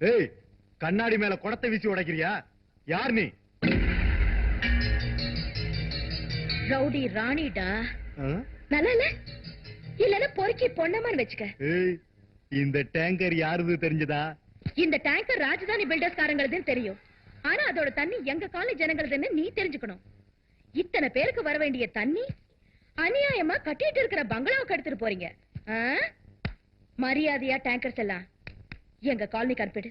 ஏய் கண்ணாடி மேல குடத்தை வீசி உடைக்கிறியா? யார் நீ? ரவுடி ராணிடா? நல்லா இல்ல இல்லன்னா பொறுக்கி பொண்ணமான்னு வச்சுக்க. இந்த டேங்கர் யாருது தெரிஞ்சதா? இந்த டேங்கர் ராஜதானி பில்டர்ஸ் காரங்களுதுன்னு தெரியும். ஆனா அதோட தண்ணி எங்க காலேஜ் ஜனங்களுதுன்னு நீ தெரிஞ்சுக்கணும். இத்தனை பேருக்கு வர வேண்டிய தண்ணி அநியாயமா கட்டிட்டு இருக்கிற பங்களாவுக்கு எடுத்துட்டு போறீங்க? மரியாதையா டேங்கர்ஸ் எல்லாம் எங்க காலனிக்கு அனுப்பிடு.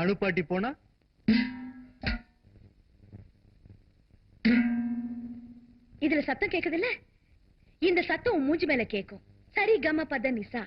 அணுப்பாட்டி போனா? இதுல சத்தம் கேக்குதுல்ல? இந்த சத்தம் உன் மூஞ்சி மேல கேக்கும். சரி கம பத நிசா.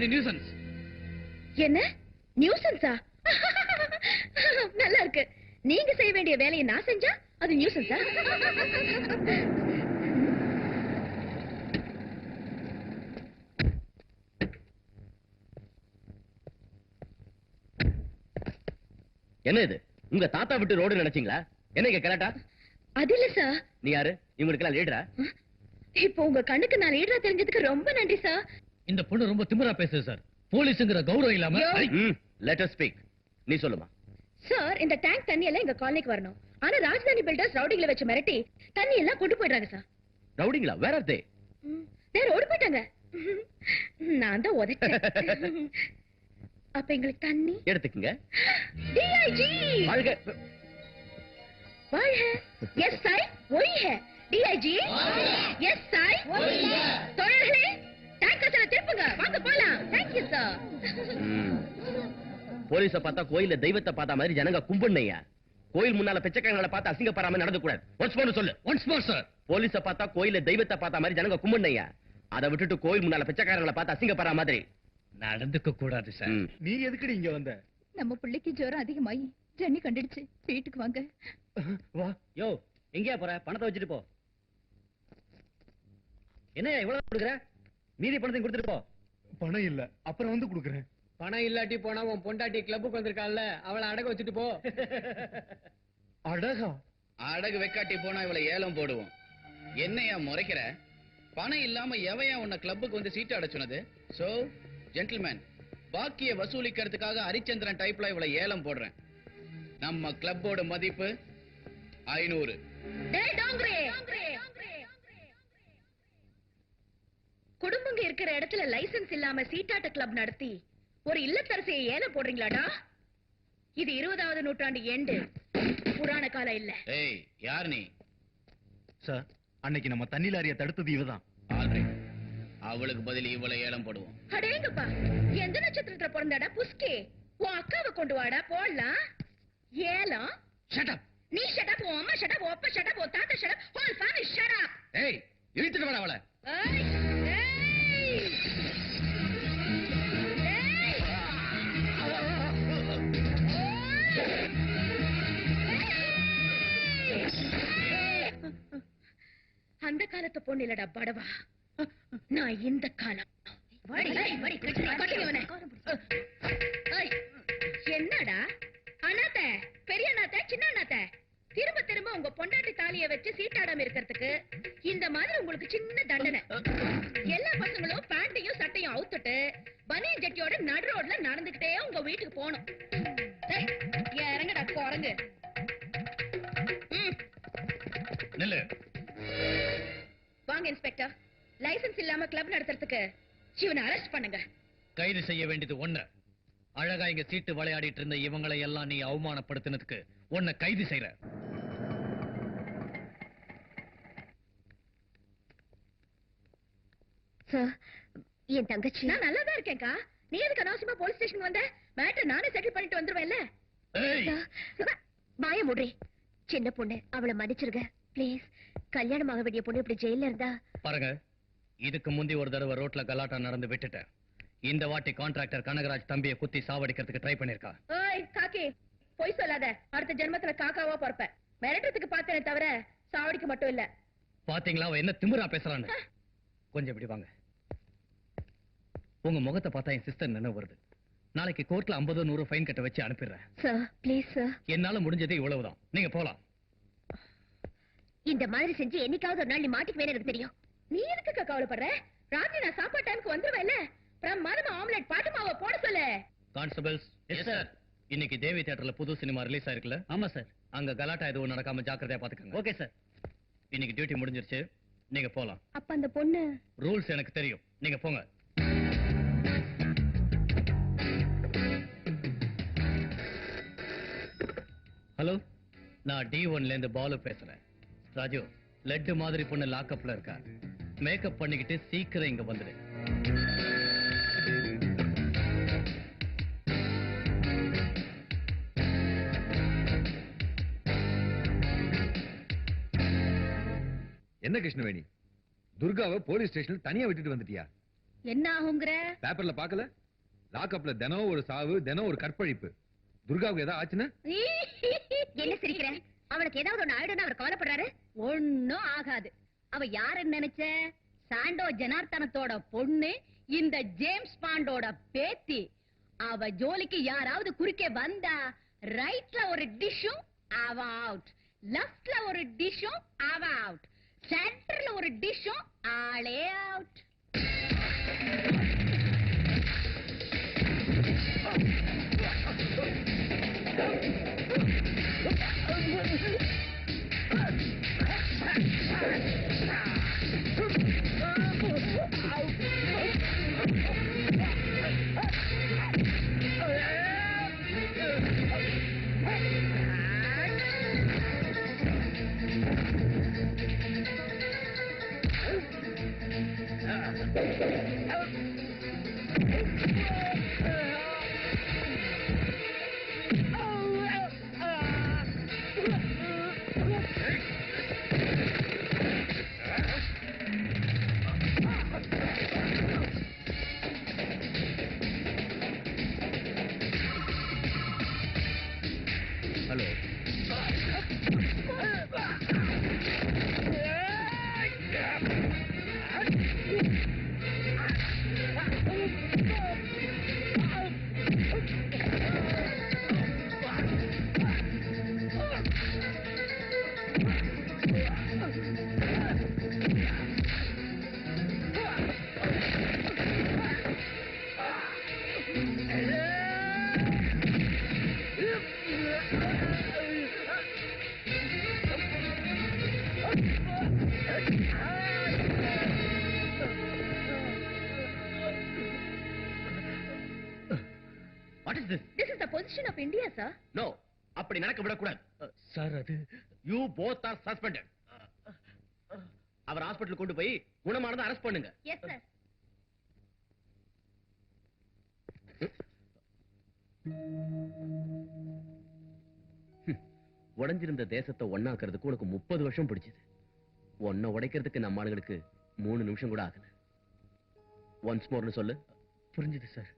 டேய் ஓடடி. என்ன? நியூசன்ஸா நல்லா இருக்கு. நீங்க செய்ய வேண்டிய வேலையை நான் செஞ்சா அது நியூசன்ஸா என்ன இது? உங்க தாத்தா விட்டு ரோடு நினைச்சீங்களா? என்ன இங்க கரெக்டா அது இல்ல சார். நீ யாரு? இவங்களுக்கு எல்லாம் லீடரா இப்போ உங்க கண்ணுக்கு நான் லீடரா தெரிஞ்சதுக்கு ரொம்ப நன்றி சார். இந்த பொண்ணு ரொம்ப திமிரா பேசுது சார். போலீஸ்ங்கிற கௌரவம் இல்லாம லெட் அஸ் ஸ்பீக் நீ சொல்லுமா? சார் இந்த டேங்க் தண்ணி எல்லாம் எங்க காலனிக்கு வரணும். ஆனா ராஜதானி பில்டர்ஸ் ரவுடிகளை வச்சு மிரட்டி தண்ணி எல்லாம் கொண்டு போயிடுறாங்க சார். ரவுடிங்களா வேற தே வேற ஓடி போயிட்டாங்க. நான் தான் உதைச்சேன். அப்ப எங்களுக்கு தண்ணி? எடுத்துக்கங்க. டிஐஜி வாழ்க. வாழ்க. S I Y hey DIG S I தோழர்களே வாங்க போலாம். சார். போலீஸ பார்த்தா கோயில்ல தெய்வத்தை பார்த்த மாதிரி ஜனங்க கும்பிடுனையா கோயில் முன்னால பிச்சைக்காரங்களை பார்த்து அசிங்கப்படாம நடந்து கூடாது ஒன்ஸ் மோர் சொல்லு. ஒன்ஸ் மோர் சார் போலீஸ பார்த்தா கோயில்ல தெய்வத்தை பார்த்த மாதிரி ஜனங்க கும்பிடுனையா அதை விட்டுட்டு கோயில் முன்னால பிச்சைக்காரங்களை பார்த்து அசிங்கப்படுற மாதிரி. நடந்துக்க கூடாது சார். நீ எதுக்குடி இங்க வந்த? நம்ம பிள்ளைக்கு ஜுரம் அதிகமாயி. ஜன்னி கண்டுடுச்சு. வீட்டுக்கு வாங்க. வா. யோ எங்கேயா போற? பணத்தை வச்சுட்டு போ. என்ன இவ்வளவு கொடுக்குற? மீதி பணத்தையும் கொடுத்துட்டு போ. பணம் இல்ல. அப்புறம் வந்து குடுக்குறேன். பணம் இல்லாட்டி போனா உன் பொண்டாட்டி கிளப்புக்கு வந்திருக்கான்ல அவளை அடக வச்சுட்டு போ. அழகா அடகு வெக்காட்டி போனா இவளை ஏலம் போடுவோம். என்னையா முறைக்கிற? பணம் இல்லாம எவையா உன்னை கிளப்புக்கு வந்து சீட்டு அட சொன்னது? சோ ஜென்டில்மேன் பாக்கிய வசூலிக்கிறதுக்காக ஹரிச்சந்திரன் டைப்ல இவளை ஏலம் போடுறேன். நம்ம கிளப்போட மதிப்பு ஐநூறு. இருக்கிற இடத்துல லைசென்ஸ் இல்லாம சீட்டாட்ட கிளப் நடத்தி ஒரு இல்லத்தரசியை ஏல போடுறீங்களாடா? இது இருபதாவது நூற்றாண்டு எண்டு புராண காலம் இல்ல. ஏய் யார் நீ? சார் அன்னைக்கு நம்ம தண்ணி லாரிய தடுத்தது இவதான் ஆல்ரைட் அவளுக்கு பதில் இவளை ஏலம் போடுவோம். அடேங்கப்பா எந்த நட்சத்திரத்துல பிறந்தாடா புஸ்கே உன் அக்காவை கொண்டு வாடா போடலாம். ஏலம்? ஷட் நீ ஷட் உன் அம்மா ஷட் உன் அப்பா ஷட் உன் தாத்தா shut whole family shut up ஏய் இழுத்துட்டு வர அவளை. ஏய். அந்த காலத்து பொண்ணு இல்லடா படவா? நான் இந்த காலம். என்னடா? அண்ணாத்த பெரிய அண்ணாத்த சின்ன அண்ணாத்த திரும்ப திரும்ப உங்க பொண்டாட்டி தாலிய வச்சு சீட்டாடாம இருக்கிறதுக்கு இந்த மாதிரி உங்களுக்கு சின்ன தண்டனை. எல்லா பசங்களும் பேண்டையும் சட்டையும் அவுத்துட்டு பனியன் ஜட்டியோட நடு ரோட்ல நடந்துகிட்டே உங்க வீட்டுக்கு போகணும். இறங்குடா குரங்கு வாங்க இன்ஸ்பெக்டர். லைசென்ஸ் இல்லாம கிளப் நடத்துறதுக்கு இவனை அரெஸ்ட் பண்ணுங்க. கைது செய்ய வேண்டியது ஒண்ணு. அழகா இங்க சீட்டு விளையாடிட்டு இருந்த இவங்களை எல்லாம் நீ அவமானப்படுத்தினதுக்கு உன்னை கைது செய்யற. என் தங்கச்சி. நான் நல்லா தான் இருக்கேன்க்கா. நீ எதுக்கு அனாவசியமா போலீஸ் ஸ்டேஷன் வந்த? மேட்டர் நானே செட்டில் பண்ணிட்டு வந்துருவேன்ல. ஏய். வாய முடி சின்ன பொண்ணு அவளை மன்னிச்சிருங்க. ப்ளீஸ் கல்யாணம் ஆக வேண்டிய பொண்ணு இப்படி ஜெயில இருந்தா? பாருங்க இதுக்கு முந்தி ஒரு தடவை ரோட்ல கலாட்டா நடந்து விட்டுட்டேன். இந்த வாட்டி கான்ட்ராக்டர் கனகராஜ் தம்பியை குத்தி சாவடிக்கிறதுக்கு ட்ரை பண்ணிருக்கா காக்கி பொய் சொல்லாத. அடுத்த ஜென்மத்துல காக்காவா பொறப்ப. மிரட்டுறதுக்கு பார்த்தேனே தவிர சாவடிக்கு மட்டும் இல்ல. பாத்தீங்களா அவ என்ன திமிரா பேசுறான்னு? கொஞ்சம் இப்படி வாங்க. உங்க முகத்தை பார்த்தா என் சிஸ்டர் நினைவு வருது. நாளைக்கு கோர்ட்ல 50 நூறு ஃபைன் கட்ட வச்சு அனுப்பிடுறேன். சார் ப்ளீஸ் சார் என்னால முடிஞ்சதே இவ்வளவுதான். நீங்க போலாம். இந்த மாதிரி செஞ்சு என்னைக்காவது ஒரு நாள் நீ மாட்டிக்குவேன்னு எனக்கு தெரியும். நீ எதுக்கு கவலைப்படுற? ராத்திரி நான் சாப்பாடு டைமுக்கு வந்துருவேன்ல. பிரமாதமா ஆம்லெட் பாட்டு மாவை போட சொல்லு. கான்ஸ்டபிள்ஸ் எஸ் சார் இன்னைக்கு தேவி தியேட்டர்ல புது சினிமா ரிலீஸ் ஆயிருக்குல்ல? ஆமா சார் அங்க கலாட்டா எதுவும் நடக்காம ஜாக்கிரதையா பாத்துக்கங்க. ஓகே சார் இன்னைக்கு டியூட்டி முடிஞ்சிருச்சு. நீங்க போலாம். அப்ப அந்த பொண்ணு? ரூல்ஸ் எனக்கு தெரியும். நீங்க போங்க. ஹலோ நான் டி ஒன்ல இருந்து பாலு பேசுறேன். ராஜு லட்டு மாதிரி பொண்ணு லாக்அப்ல இருக்கா? மேக்கப் பண்ணிக்கிட்டு சீக்கிரம் இங்க வந்துடு. என்ன கிருஷ்ணவேணி? துர்காவை போலீஸ் ஸ்டேஷன்ல தனியா விட்டுட்டு வந்துட்டியா? என்ன ஆகுங்கிற? பேப்பர்ல பாக்கல லாக்அப்ல தினம் ஒரு சாவு தினம் ஒரு கற்பழிப்பு. துர்காவுக்கு ஏதாவது ஆச்சுன்னா? என்ன சிரிக்கிற அவனுக்கு ஏதாவது ஒண்ணு ஆயிடும் அவர் கவலைப்படுறாரு? ஒண்ணும் ஆகாது. அவ யாருன்னு நினைச்ச? சாண்டோ ஜனார்த்தனத்தோட பொண்ணு இந்த ஜேம்ஸ் பாண்டோட பேத்தி. அவ ஜோலிக்கு யாராவது குறுக்கே வந்தா ரைட்ல ஒரு டிஷ்ஷும் அவ அவுட் லெஃப்ட்ல ஒரு டிஷ்ஷும் அவ அவுட் சென்டர்ல ஒரு டிஷ்ஷும் ஆளே out position of India sir no அப்படி நடக்க விடக்கூடாது. சார் அது யூ போத் ஆர் சஸ்பெண்டட் அவர் ஹாஸ்பிடல் கொண்டு போய் குணமானதை அரெஸ்ட் பண்ணுங்க. எஸ் சார் உடைஞ்சிருந்த தேசத்தை ஒண்ணாக்குறதுக்கு உனக்கு முப்பது வருஷம் பிடிச்சது. ஒன்ன உடைக்கிறதுக்கு நம்ம ஆளுங்களுக்கு மூணு நிமிஷம் கூட ஆகல. ஒன்ஸ் மோர்னு சொல்லு. புரிஞ்சுது சார்